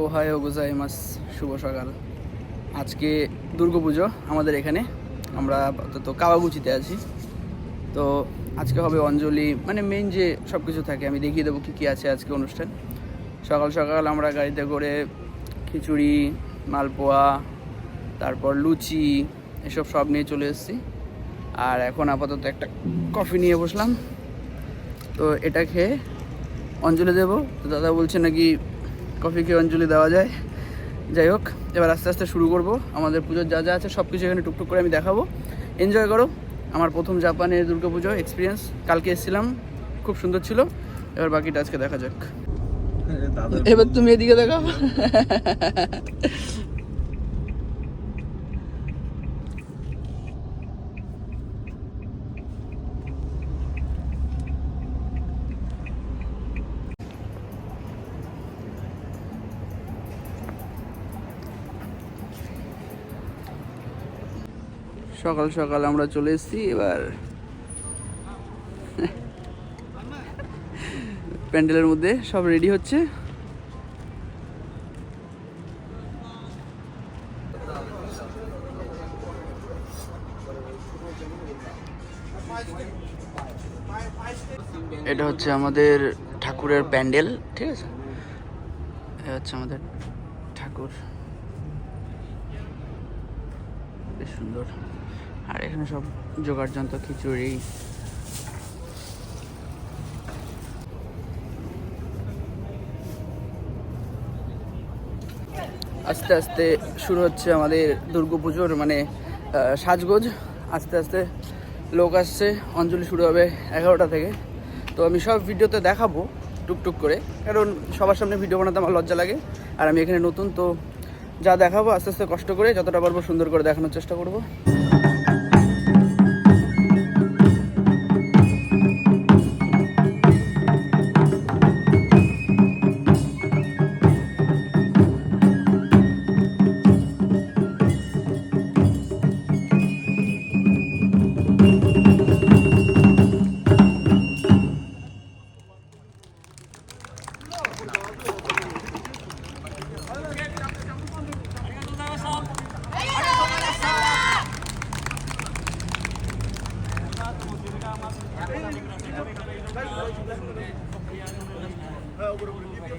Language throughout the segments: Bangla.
ও হায় ও মাস, শুভ সকাল। আজকে দুর্গাপুজো আমাদের এখানে। আমরা তো কাওয়াগুচিতে আছি। তো আজকে হবে অঞ্জলি মানে মেন যে সব কিছু থাকে, আমি দেখিয়ে দেবো কী কী আছে আজকে অনুষ্ঠান। সকাল সকাল আমরা গাড়িতে করে খিচুড়ি, মালপোয়া, তারপর লুচি, এসব সব নিয়ে চলে এসেছি। আর এখন আপাতত একটা কফি নিয়ে বসলাম। তো এটা খেয়ে অঞ্জলি দেবো। তো দাদা বলছে নাকি কফি খেয়ে অঞ্জলি দেওয়া যায়। যাই হোক এবার আস্তে আস্তে শুরু করব। আমাদের পুজোর যা যা আছে সব কিছু এখানে টুকটুক করে আমি দেখাবো। এনজয় করো। আমার প্রথম জাপানের দুর্গাপুজো এক্সপিরিয়েন্স কালকে এসেছিলাম খুব সুন্দর ছিল। এবার বাকিটা আজকে দেখা যাক। এবার তুমি এদিকে দেখাও। সকাল সকাল আমরা চলে এসেছি, এবার প্যান্ডেলের মধ্যে সব রেডি হচ্ছে। এটা হচ্ছে আমাদের ঠাকুরের প্যান্ডেল, ঠিক আছে? এটা হচ্ছে আমাদের ঠাকুর। বেশ সুন্দর। আর এখানে সব জোগাড় যন্ত্র খিচুড়ি। আস্তে আস্তে শুরু হচ্ছে আমাদের দুর্গাপুজোর মানে সাজগোজ। আস্তে আস্তে লোক আসছে, অঞ্জলি শুরু হবে এগারোটা থেকে। তো আমি সব ভিডিওতে দেখাবো টুকটুক করে, কারণ সবার সামনে ভিডিও বানাতে আমার লজ্জা লাগে। আর আমি এখানে নতুন, তো যা দেখাবো আস্তে আস্তে কষ্ট করে যতটা পারব সুন্দর করে দেখানোর চেষ্টা করব।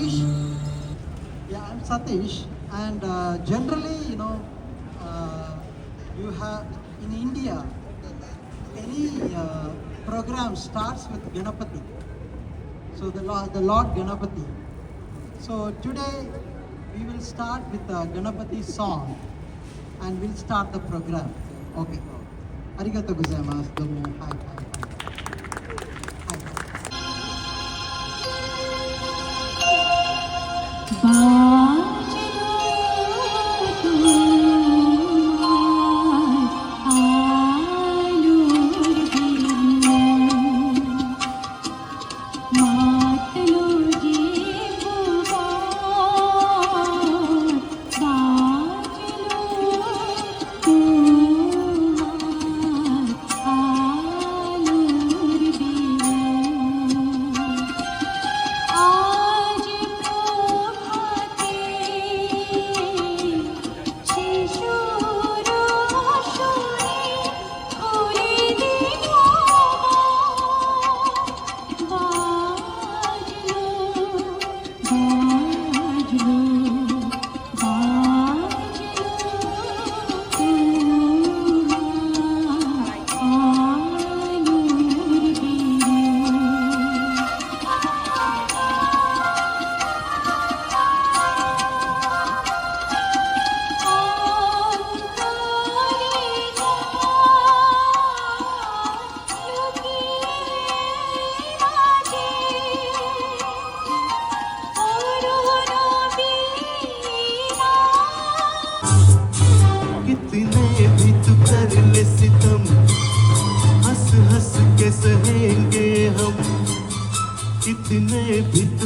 Satish. Yeah, I'm Satish. And uh, generally, you know, uh, you have in India, any uh, program starts with Ganapati. So the Lord, the Lord Ganapati. So today we will start with the Ganapati song, and we'll start the program. Okay. Arigato gozaimasu. Hi, hi, 啊。कितने भी तू कर ले सितम। हंस हंस के सहेंगे हम। कितने भी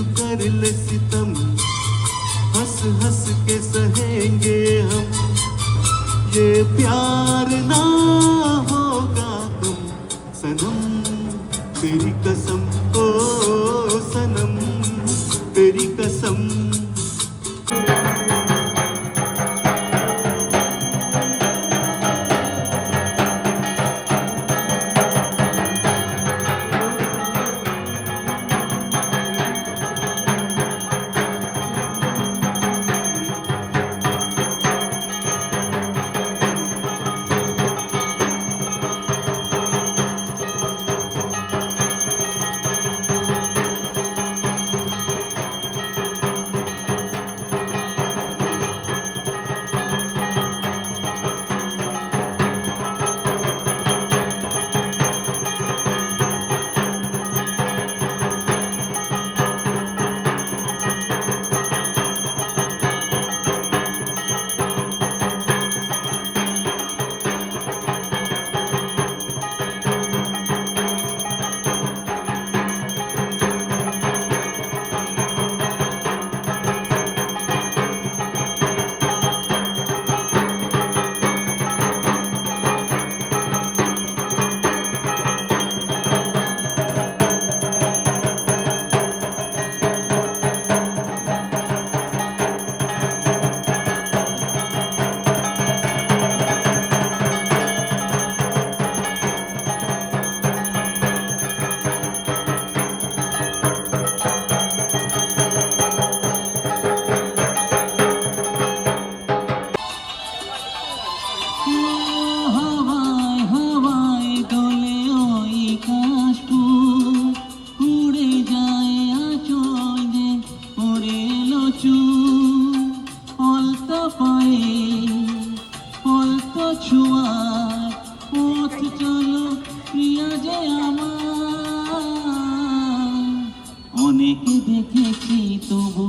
ছোঁয়ায় পথ চলো প্রিয়া যে আমার। অনেক দেখেছি তবু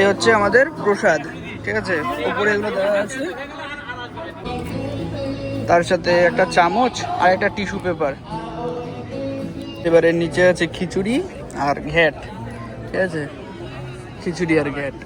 এই হচ্ছে আমাদের প্রসাদ, ঠিক আছে? উপরে এগুলো দেওয়া আছে। তার সাথে একটা চামচ আর একটা টিস্যু পেপার। এবারে নিচে আছে খিচুড়ি আর ঘ্যাট, ঠিক আছে? খিচুড়ি আর ঘ্যাট।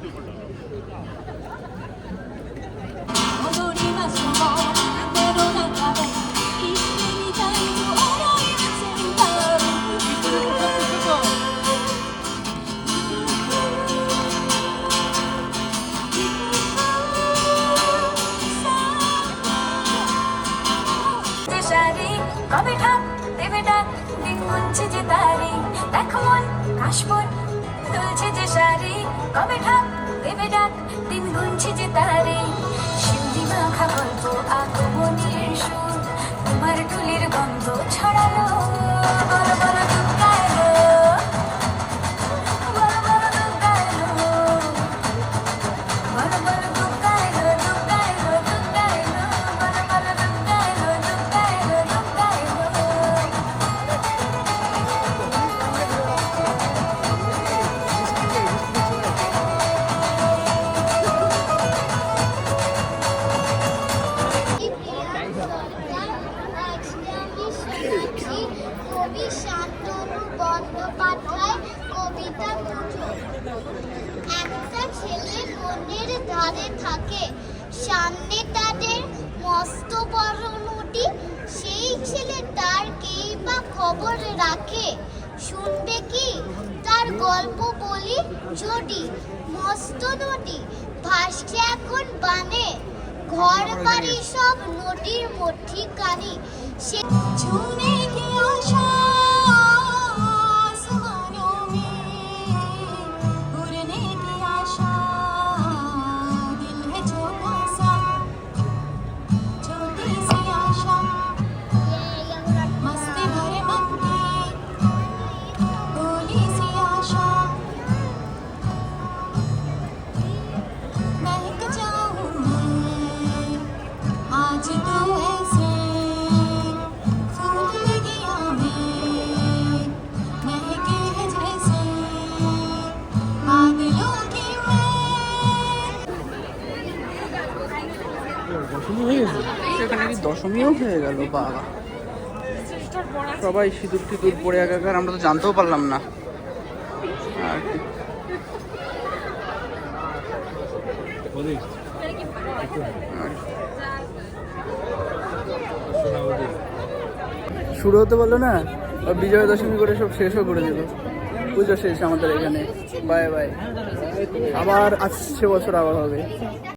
দিন গুনছে যে তারি। শিউলি মাখা গল্প আগমনের সুর, তোমার টুলির গন্ধ ছড়ালো। বড় বড় ঝটি, মস্ত নটি। ভাসছে এখন বানে। ঘর বাড়ি সব নটির মঠি সে ঝুমে গিয়ে আসা এখানে কি দশমীও হয়ে গেল, বাবা। সবাই সিঁদুর টিঁদুর পরে একাকার আমরা তো জানতেও পারলাম না। আর শুরু হতে পারল না? বিজয়া দশমী করে সব শেষও করে দিল। পুজো শেষ আমাদের এখানে। বাই বাই আবার আসছে বছর আবার হবে।